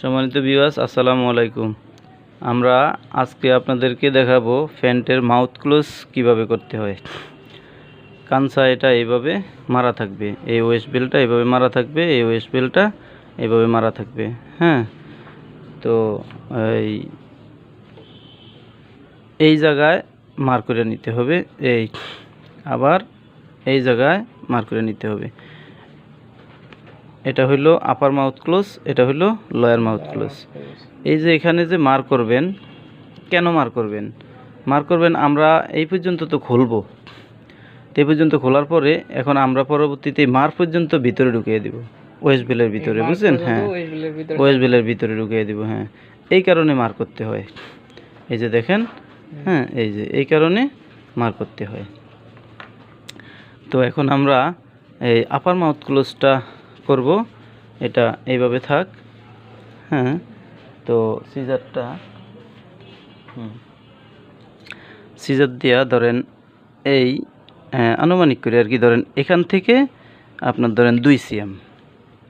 সম্মানিত বিওয়াস আসসালামু আলাইকুম। আমরা আজকে আপনাদেরকে দেখাবো ফ্যান্টের মাউথ ক্লোজ কীভাবে করতে হয়। কানসা এটা এইভাবে মারা থাকবে, এই ওয়েস্ট বেলটা এইভাবে মারা থাকবে, এই ওয়েস্ট বেলটা এইভাবে মারা থাকবে হ্যাঁ? তো এই এই জায়গায় মার করে নিতে হবে, এই, আবার এই জায়গায় মার করে নিতে হবে। এটা হইল আপার মাউথ ক্লোজ এটা হইল লয়ার মাউথ ক্লোজ এই যে এখানে যে মার করবেন কেন মার করবেন? মার করবেন আমরা এই পর্যন্ত তো খুলবো। এই পর্যন্ত খোলার পরে এখন আমরা পরবর্তীতে মার পর্যন্ত ভিতরে ঢুকিয়ে দিব। ওয়েস্ট বেলের ভিতরে বুঝছেন? হ্যাঁ। ওয়েস্ট বেলের ভিতরে ঢুকিয়ে দিব হ্যাঁ। এই কারণে মার করতে হয়। এই যে দেখেন হ্যাঁ এই যে এই কারণে মার করতে হয়। তো এখন আমরা এই আপার মাউথ ক্লোজটা করব। এটা এইভাবে থাক। হ্যাঁ তো সিজারটা হুম সিজার দিয়া ধরেন এই আনুমানিক করে আর কি ধরেন এখান থেকে আপনার ধরেন দুই সিএম।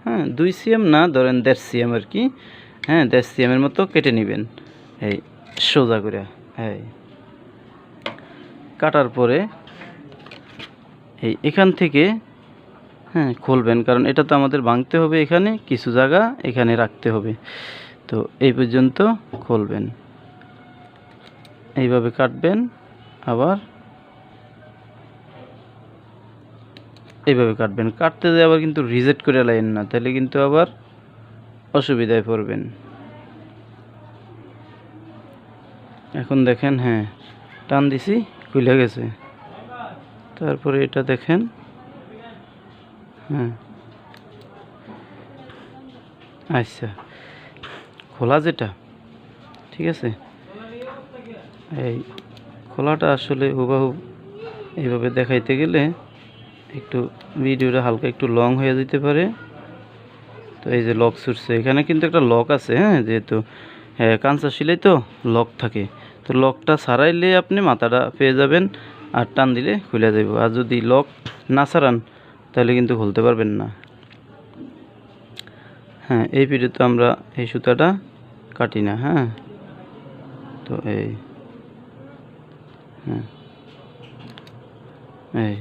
হ্যাঁ দুই সিএম না, ধরেন দেড় সিএম আর কি। হ্যাঁ দেড় সিএমের মতো কেটে নেবেন। এই সোজা করে, এই কাটার পরে এই এখান থেকে হ্যাঁ খুলবেন, কারণ এটা তো আমাদের ভাঙতে হবে এখানে, কিছু জায়গা এখানে রাখতে হবে। তো এই পর্যন্ত খুলবেন। এইভাবে কাটবেন, আবার এইভাবে কাটবেন। কাটতে যায় আবার কিন্তু রিজেক্ট করে লাইন না, তাহলে কিন্তু আবার অসুবিধায় পড়বেন। এখন দেখেন হ্যাঁ টান দিছি, খুলে গেছে। তারপরে এটা দেখেন। হ্যাঁ। আচ্ছা। খোলা যেটা, ঠিক আছে? এই খোলাটা আসলে হুবাহু এইভাবে দেখাইতে গেলে একটু ভিডিওটা হালকা একটু লং হয়ে যেতে পারে। তো এই যে লক ছুটছে, এখানে কিন্তু একটা লক আছে হ্যাঁ? যেহেতু হ্যাঁ কাঁচা শিলাই তো লক থাকে। তো লকটা সারাইলে আপনি মাথাটা পেয়ে যাবেন আর টান দিলে খুলে যাব আর যদি লক না সারান তাহলে কিন্তু খুলতে পারবেন না। হ্যাঁ এই ভিডিওতে আমরা এই সুতাটা কাটি না হ্যাঁ? তো এই হ্যাঁ। এই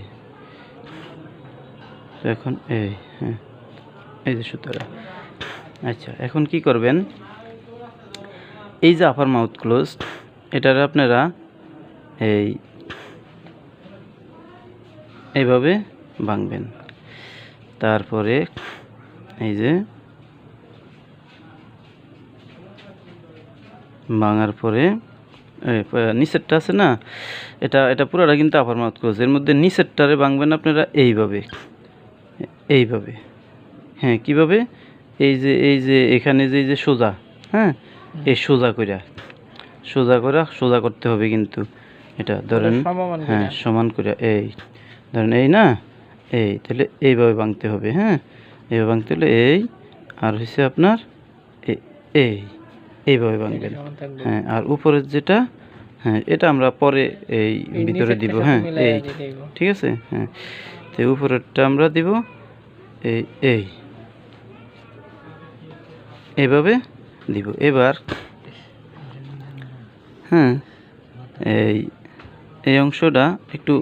এখন এই হ্যাঁ এই যে সুতোটা। আচ্ছা এখন কি করবেন? এই যে আপার মাউথ ক্লোজ এটার আপনারা এই, এইভাবে ভাঙবেন তারপরে এই যে ভাঙার পরে এই নিচেরটা আছে না? এটা এটা পুরোটা কিন্তু আপার মাউথ ক্লোজ এর মধ্যে নিচেরটারে ভাঙবেন আপনারা এইভাবে। এইভাবে। হ্যাঁ কীভাবে? এই যে এই যে এখানে যে এই যে সোজা হ্যাঁ? এই সোজা কইরা সোজা করা সোজা করতে হবে কিন্তু। এটা ধরেন হ্যাঁ সমান করে এই ধরেন এই না? এই তাহলে এইভাবে ভাঙতে হবে হ্যাঁ? এইভাবে ভাঙতে হলে এই আর হচ্ছে আপনার এই এইভাবে ভাঙবেন। হ্যাঁ আর উপরের যেটা হ্যাঁ এটা আমরা পরে এই ভিতরে দিব হ্যাঁ এই ঠিক আছে? হ্যাঁ তো উপরেরটা আমরা দিব এই এই এইভাবে দিব। এবার হ্যাঁ এই এই অংশটা একটু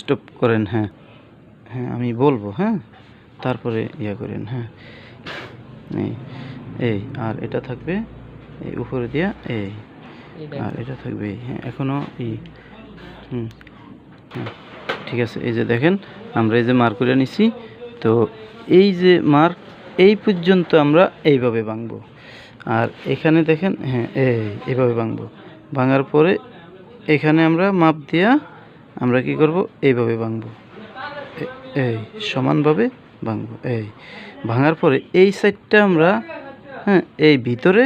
স্টপ করেন হ্যাঁ। হ্যাঁ আমি বলব হ্যাঁ? তারপরে ইয়া করেন হ্যাঁ? এই এই আর এটা থাকবে এই উপরে দিয়া এই আর এটা থাকবে এই, হ্যাঁ এখনও এই হুম হ্যাঁ, ঠিক আছে এই যে দেখেন আমরা এই যে মার করে নিছি তো এই যে মার এই পর্যন্ত আমরা এইভাবে ভাঙবো আর এখানে দেখেন হ্যাঁ এই এইভাবে ভাঙবো ভাঙার পরে এখানে আমরা মাপ দিয়া আমরা কি করব এইভাবে ভাঙবো। এই, সমানভাবে ভাঙবো, এই। ভাঙার পরে এই সাইডটা আমরা হ্যাঁ এই ভিতরে,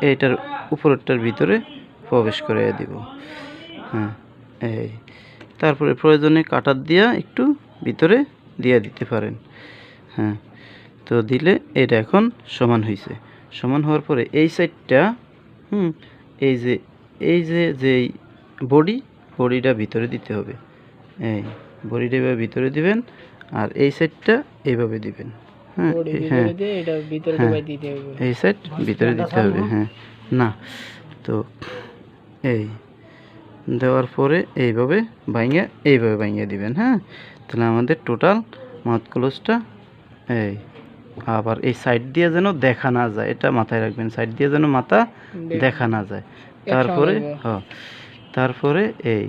এইটার উপরেরটার ভিতরে প্রবেশ করে দিব। হ্যাঁ এই। তারপরে প্রয়োজনে কাটার দিয়া একটু ভিতরে দিয়ে দিতে পারেন। হ্যাঁ তো দিলে এটা এখন সমান হয়েছে সমান হওয়ার পরে এই সাইডটা, হুম, এই যে এই যে, যেই বডি, বডিটা ভিতরে দিতে হবে। এই। বডিটা এভাবে ভিতরে দিবেন আর এই সাইডটা এইভাবে দিবেন। হ্যাঁ হ্যাঁ। ভিতরে দিয়ে এটা ভিতরে হ্যাঁ। ঢুকাই দিতে হবে। এই সাইড ভিতরে দিতে হবে হ্যাঁ। না তো এই দেওয়ার পরে এইভাবে ভাঙে এইভাবে ভাঙিয়ে দিবেন হ্যাঁ। তাহলে আমাদের টোটাল মাউথ ক্লোজটা এই আবার এই সাইড দিয়ে যেন দেখা না যায় এটা মাথায় রাখবেন সাইড দিয়ে যেন মাথা দেখা না যায়। তারপরে। হ্যাঁ তারপরে এই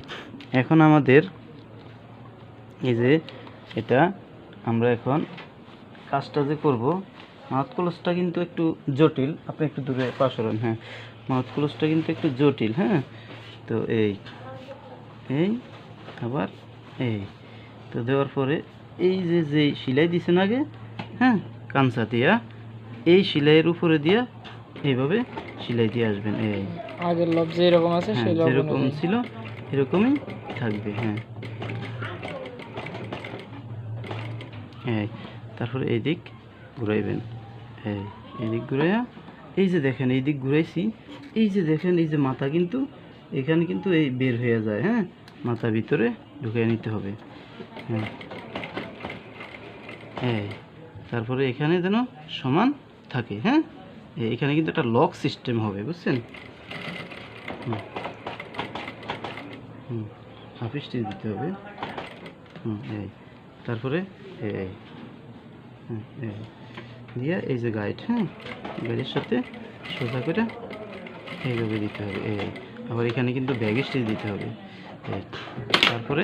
এখন আমাদের এই যে এটা আমরা এখন কাজটা যে করব মাউথ ক্লোজটা কিন্তু একটু জটিল। আপনি একটু দূরে পাশ হলেন হ্যাঁ। মাউথ ক্লোজটা কিন্তু একটু জটিল হ্যাঁ। তো এই এই আবার এই। তো দেওয়ার পরে এই যে যে সিলাই দিছেন আগে হ্যাঁ কাঁচা দিয়া এই সিলাইয়ের উপরে দিয়া এইভাবে সিলাই দিয়ে আসবেন এই। আগের লব যেরকম আছে হ্যাঁ সেই লব যেরকম ছিল এরকমই থাকবে হ্যাঁ। এই, তারপরে এই দিক ঘুরাইবেন। এই এই দিক ঘুরাইয়া, এই যে দেখেন, এই দিক ঘুরাইছি। এই যে দেখেন, এই যে মাথা কিন্তু, এখানে কিন্তু এই বের হয়ে যায় হ্যাঁ? মাথা ভিতরে ঢুকিয়ে নিতে হবে। হ্যাঁ। এই, তারপরে এখানে যেন সমান থাকে হ্যাঁ? এখানে কিন্তু একটা লক সিস্টেম হবে, বুঝছেন? হুম। হুম, হাফ স্টিচ দিতে হবে। হুম, এই, তারপরে এই দিয়ে এই যে গাইড হ্যাঁ গাইডের সাথে সোজা করে এইভাবে দিতে হবে, এই। আবার এখানে কিন্তু ব্যাগ স্টিচ দিতে হবে তারপরে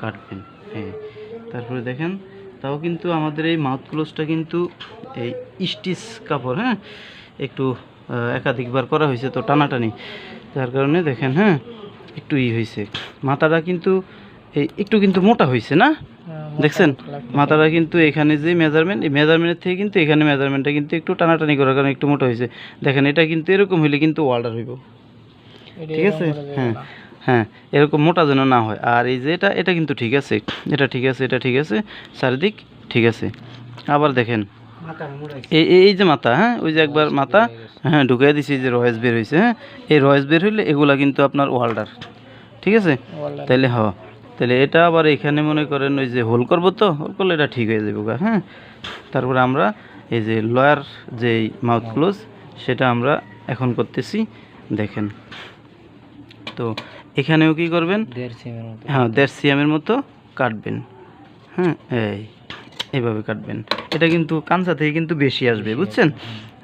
কাটবেন হ্যাঁ তারপরে দেখেন, তাও কিন্তু আমাদের এই মাউথ ক্লোজটা কিন্তু এই স্টিচ কাপড় হ্যাঁ? একটু একাধিকবার করা হয়েছে তো টানাটানি। যার কারণে দেখেন হ্যাঁ? একটু ই হয়েছে। মাথাটা কিন্তু এই, একটু কিন্তু মোটা হয়েছে, না? দেখছেন? মাথাটা কিন্তু এখানে যে মেজারমেন্ট এই মেজারমেন্টের থেকে কিন্তু এখানে মেজারমেন্টটা কিন্তু একটু টানাটানি করার কারণে একটু মোটা হয়েছে। দেখেন এটা কিন্তু এরকম হইলে কিন্তু ওয়ার্ডার হইব। ঠিক আছে? হ্যাঁ হ্যাঁ এরকম মোটা যেন না হয়। আর এই যে এটা এটা কিন্তু ঠিক আছে। এটা ঠিক আছে এটা ঠিক আছে। চারিদিক ঠিক আছে। আবার দেখেন এই এই- এই যে মাথা হ্যাঁ ওই যে একবার মাথা হ্যাঁ ঢুকিয়ে দিছি যে রয়েস বের হয়েছে হ্যাঁ এই রয়েস বের হইলে এগুলা কিন্তু আপনার ওয়াল্ডার ঠিক আছে। তাহলে হ। তাহলে এটা আবার এখানে মনে করেন ওই যে হোল করব তো হোল করলে এটা ঠিক হয়ে যাবে গা, হ্যাঁ? তারপরে আমরা এই যে লয়ার যে মাউথ ক্লোজ সেটা আমরা এখন করতেছি দেখেন। তো এখানেও কি করবেন? হ্যাঁ দেড় সিএমের মতো কাটবেন হ্যাঁ? এই এইভাবে কাটবেন। এটা কিন্তু কাঁচা থেকে কিন্তু বেশি আসবে বুঝছেন?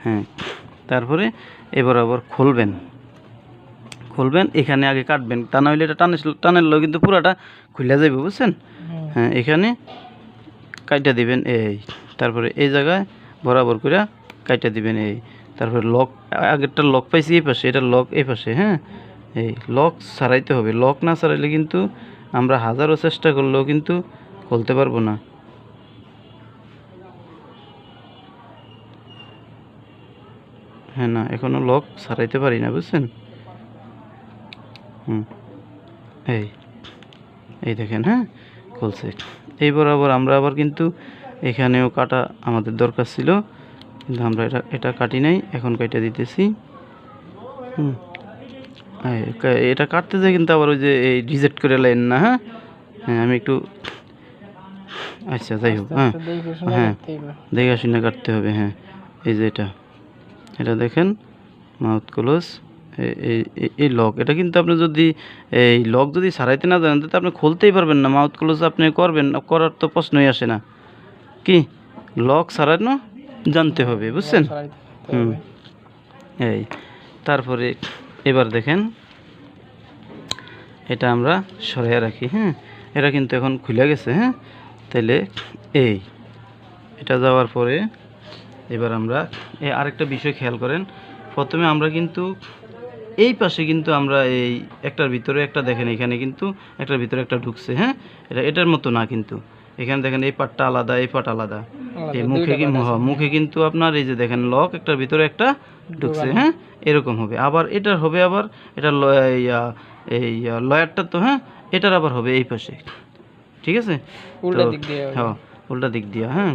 হ্যাঁ তারপরে এবার আবার খুলবেন। খুলবেন এখানে আগে কাটবেন। তা না হলে এটা টানে টানেলেও কিন্তু পুরাটা খুলে যাবে বুঝছেন? হ্যাঁ এখানে কাইটা দিবেন এই। তারপরে এই জায়গায় বরাবর করে কাইটা দিবেন এই। তারপরে লক আগেরটা লক পাইছি এই পাশে এটা লক এই পাশে হ্যাঁ? এই লক সারাইতে হবে। লক না সারাইলে কিন্তু আমরা হাজারো চেষ্টা করলেও কিন্তু খুলতে পারব না। হ্যাঁ না এখনও লক সারাইতে পারি না বুঝছেন? হুম। এই এই দেখেন হ্যাঁ? খুলছে এই বরাবর আমরা আবার কিন্তু এখানেও কাটা আমাদের দরকার ছিল। কিন্তু আমরা এটা এটা কাটি নাই এখন কাটা দিতেছি। হুম। এটা কাটতে যায় কিন্তু আবার ওই যে এই রিজেক্ট করে লাইন না হ্যাঁ? হ্যাঁ আমি একটু আচ্ছা যাই হোক হ্যাঁ হ্যাঁ। করতে হবে। দেখে শুনে কাটতে হবে হ্যাঁ। এই যে এটা এটা দেখেন মাউথ ক্লোজ। এই লক এটা কিন্তু আপনি যদি এই লক যদি সারাইতে না জানেন তাহলে আপনি খুলতেই পারবেন না। মাউথ ক্লোজ আপনি করবেন না, করার তো প্রশ্নই আসে না। কি? লক সারানো জানতে হবে বুঝছেন? হুম। এই তারপরে এবার দেখেন। এটা আমরা সরাইয়া রাখি হ্যাঁ? এটা কিন্তু এখন খুলে গেছে হ্যাঁ? তাহলে এই এটা যাওয়ার পরে এবার আমরা এই আরেকটা বিষয় খেয়াল করেন। প্রথমে আমরা কিন্তু এই পাশে কিন্তু আমরা এই একটার ভিতরে একটা দেখেন এখানে কিন্তু একটার ভিতরে একটা ঢুকছে হ্যাঁ? এটা এটার মতো না কিন্তু। এখানে দেখেন এই পাটটা আলাদা এই পাট আলাদা। এই মুখে মুখে কিন্তু আপনার এই যে দেখেন লক একটার ভিতরে একটা ঢুকছে হ্যাঁ? এরকম হবে। আবার এটার হবে আবার এটা এই, লয়ারটা তো হ্যাঁ? এটার আবার হবে এই পাশে। ঠিক আছে? উল্টা তো- দিক দিয়ে হ্যাঁ উল্টা দিক দিয়ে হ্যাঁ?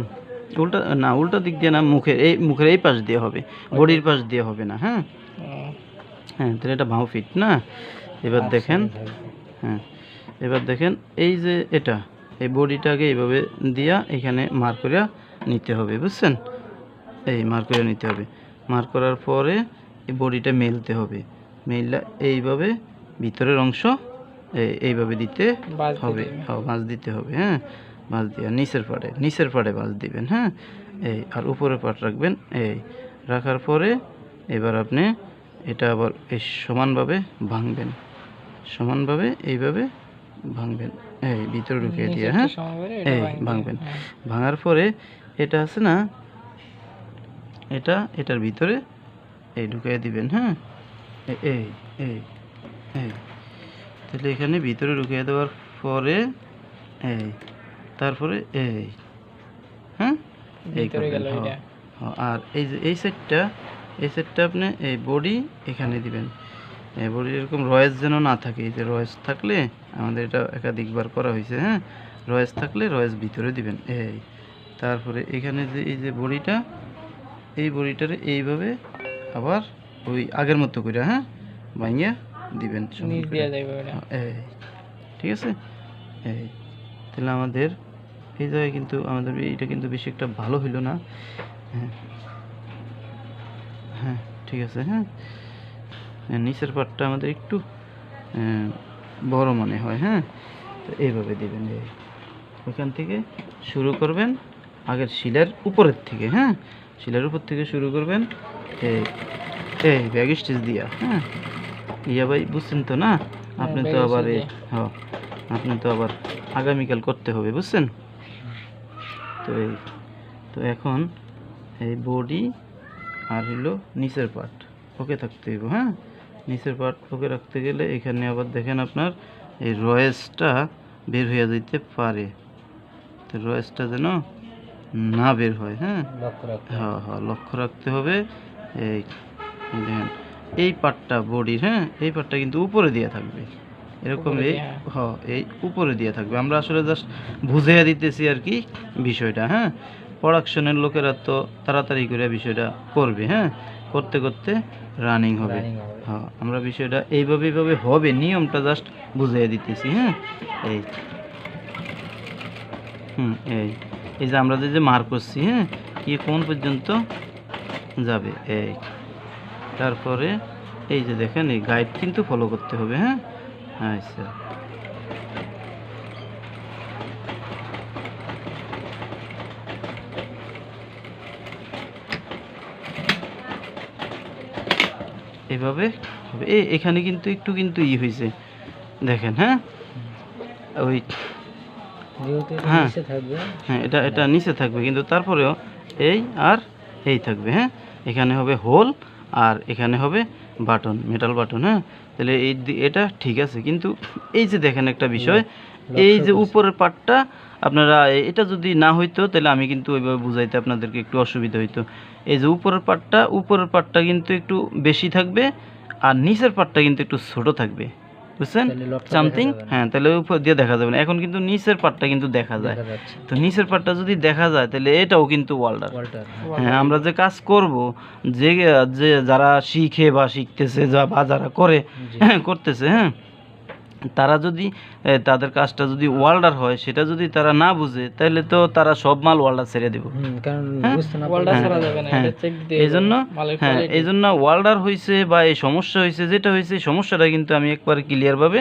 উল্টা না উল্টা দিক দিয়ে না মুখের এই মুখের এই পাশ দিয়ে হবে। বডির পাশ দিয়ে হবে না হ্যাঁ। হ্যাঁ তাহলে এটা ভাও ফিট না? এবার দেখেন হ্যাঁ এবার দেখেন এই যে এটা এই বডিটাকে এইভাবে দিয়া এখানে মার করিয়া নিতে হবে বুঝছেন? এই মার করে নিতে হবে। মার করার পরে এই বডিটা মেলতে হবে। মেললা এইভাবে ভিতরের অংশ এই- এইভাবে দিতে হবে। হ্যাঁ ভাঁজ দিতে হবে হ্যাঁ? ভাঁজ দিয়ে নিচের পাড়ে নিচের পাড়ে ভাঁজ দিবেন হ্যাঁ? এই আর উপরের পাট রাখবেন এই রাখার পরে এবার আপনি এটা আবার এই সমানভাবে ভাঙবেন। সমানভাবে এইভাবে ভাঙবেন। এই ভিতরে ঢুকিয়ে দিয়ে হ্যাঁ? এই ভাঙবেন হ্যাঁ। ভাঙার পরে এটা আছে না? এটা এটার ভিতরে এই ঢুকিয়ে দিবেন হ্যাঁ? এই এই এই তাহলে এখানে ভিতরে ঢুকিয়ে দেওয়ার পরে এই তারপরে এই হ্যাঁ? এই হ্যাঁ। হ্যাঁ, আর এই যে এই সেটটা এই সেটটা আপনি এই বডি এখানে দিবেন। এই বডি এরকম রয়েস যেন না থাকে এই যে রয়েস থাকলে আমাদের এটা একাধিকবার করা হয়েছে হ্যাঁ? রয়েস থাকলে রয়েস ভিতরে দিবেন এই। তারপরে এখানে যে এই যে বড়িটা এই বড়িটার এইভাবে আবার ওই আগের মতো করে হ্যাঁ? ভাঙিয়া দিবেন এটা এই। ঠিক আছে? এই। তাহলে আমাদের এই জায়গায় কিন্তু আমাদের এইটা কিন্তু বেশি একটা ভালো হইল না হ্যাঁ? হ্যাঁ ঠিক আছে হ্যাঁ। হ্যাঁ, নিচের পাটটা আমাদের একটু বড় মনে হয় হ্যাঁ। তো এইভাবে দিবেন এই। ওইখান থেকে শুরু করবেন আগের শিলার উপরের থেকে হ্যাঁ। শিলার উপর থেকে শুরু করবেন এই এই ব্যাগ স্টিচ দিয়া হ্যাঁ। ইয়া ভাই বুঝছেন তো না? আপনি তো আবার এই হ্যাঁ আপনি তো আবার আগামীকাল করতে হবে বুঝছেন? তো এই তো এখন এই বডি আর হলো নিচের পার্ট ওকে থাকতে হইব হ্যাঁ? নিচের পার্ট ওকে রাখতে গেলে এখানে আবার দেখেন আপনার এই রয়েসটা বের হয়ে যেতে পারে। তো রয়েসটা যেন না বের হয় হ্যাঁ? হ্যাঁ হ্যাঁ লক্ষ্য রাখতে হবে। এই দেখেন এই পাটটা বডির হ্যাঁ? এই পাটটা কিন্তু উপরে দিয়ে থাকবে। এরকম এই হ্যাঁ। হ্যাঁ এই উপরে দিয়ে থাকবে। আমরা আসলে জাস্ট বুঝিয়ে দিতেছি আর কি বিষয়টা হ্যাঁ? প্রোডাকশনের লোকেরা তো তাড়াতাড়ি করে বিষয়টা করবে হ্যাঁ? করতে করতে রানিং হবে। হ্যাঁ আমরা বিষয়টা এইভাবে এইভাবে হবে নিয়মটা জাস্ট বুঝিয়ে দিতেছি হ্যাঁ? এই। হুম এই। এই যে আমরা যে যে মার করছি হ্যাঁ? কি কোন পর্যন্ত যাবে? এই। তারপরে এই যে দেখেন এই গাইড কিন্তু ফলো করতে হবে হ্যাঁ? আচ্ছা। এভাবে হবে। এই এখানে কিন্তু একটু কিন্তু ই হয়েছে দেখেন হ্যাঁ? ওই হ্যাঁ। হ্যাঁ এটা এটা নিচে থাকবে কিন্তু তারপরেও এই আর এই থাকবে হ্যাঁ? এখানে হবে হোল আর এখানে হবে বাটন মেটাল বাটন হ্যাঁ? তাহলে এই এটা ঠিক আছে। কিন্তু এই যে দেখেন একটা বিষয় এই যে উপরের পার্টটা আপনারা এটা যদি না হইতো তাহলে আমি কিন্তু ওইভাবে বুঝাইতে আপনাদেরকে একটু অসুবিধা হইতো। এই যে উপরের পার্টটা উপরের পার্টটা কিন্তু একটু বেশি থাকবে আর নিচের পার্টটা কিন্তু একটু ছোট থাকবে। বুঝছেন? সামথিং হ্যাঁ তাহলে উপর দিয়ে দেখা যাবে না। এখন কিন্তু নিচের পার্টটা কিন্তু দেখা যায়। তো নিচের পাটটা যদি দেখা যায় তাহলে এটাও কিন্তু ওয়াল্ডার। হ্যাঁ আমরা যে কাজ করব যে যে যারা শিখে বা শিখতেছে যা বা যারা করে হ্যাঁ করতেছে হ্যাঁ তারা যদি তাদের কাজটা যদি ওয়াল্ডার হয় সেটা যদি তারা না বুঝে তাহলে তো তারা সব মাল ওয়াল্ডার ছেড়ে দেবো। এই জন্য হ্যাঁ? এই জন্য ওয়াল্ডার হয়েছে বা এই সমস্যা হয়েছে যেটা হয়েছে সমস্যাটা কিন্তু আমি একবার ক্লিয়ারভাবে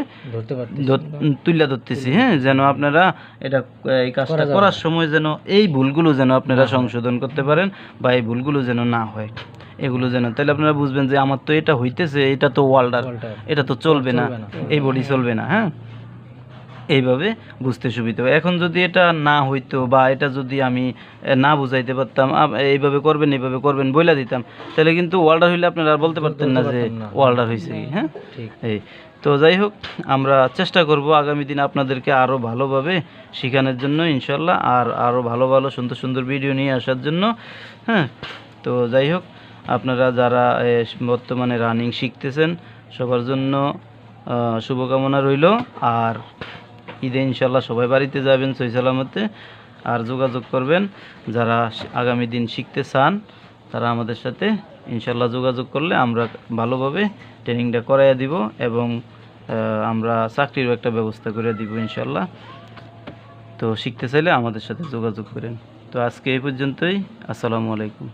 তুলে ধরতেছি হ্যাঁ যেন আপনারা এটা এই কাজটা করার সময় যেন এই ভুলগুলো যেন আপনারা সংশোধন করতে পারেন বা এই ভুলগুলো যেন না হয়। এগুলো যেন। তাহলে আপনারা বুঝবেন যে আমার তো এটা হইতেছে এটা তো ওয়াল্ডার এটা তো চলবে না। এই বডি চলবে না হ্যাঁ? এইভাবে বুঝতে সুবিধা এখন যদি এটা না হইতো বা এটা যদি আমি না বুঝাইতে পারতাম এইভাবে করবেন এইভাবে করবেন বইলা দিতাম তাহলে কিন্তু ওয়াল্ডার হইলে আপনারা আর বলতে পারতেন না যে। ওয়াল্ডার হয়েছে কি হ্যাঁ? এই তো যাই হোক আমরা চেষ্টা করব আগামী দিন আপনাদেরকে আরও ভালোভাবে শেখানোর জন্য ইনশাল্লাহ আর আরও ভালো ভালো সুন্দর সুন্দর ভিডিও নিয়ে আসার জন্য হ্যাঁ? তো যাই হোক আপনারা যারা বর্তমানে রানিং শিখতেছেন, সবার জন্য শুভকামনা রইল। আর ঈদে ইনশাল্লাহ সবাই বাড়িতে যাবেন সই সালামতে। আর যোগাযোগ করবেন, যারা আগামী দিন শিখতে চান, তারা আমাদের সাথে ইনশাল্লাহ যোগাযোগ করলে আমরা ভালোভাবে ট্রেনিংটা করাইয়া দিব এবং আমরা চাকরিরও একটা ব্যবস্থা করে দিব ইনশাল্লাহ তো শিখতে চাইলে আমাদের সাথে যোগাযোগ করেন। তো আজকে এই পর্যন্তই। আসসালামু আলাইকুম।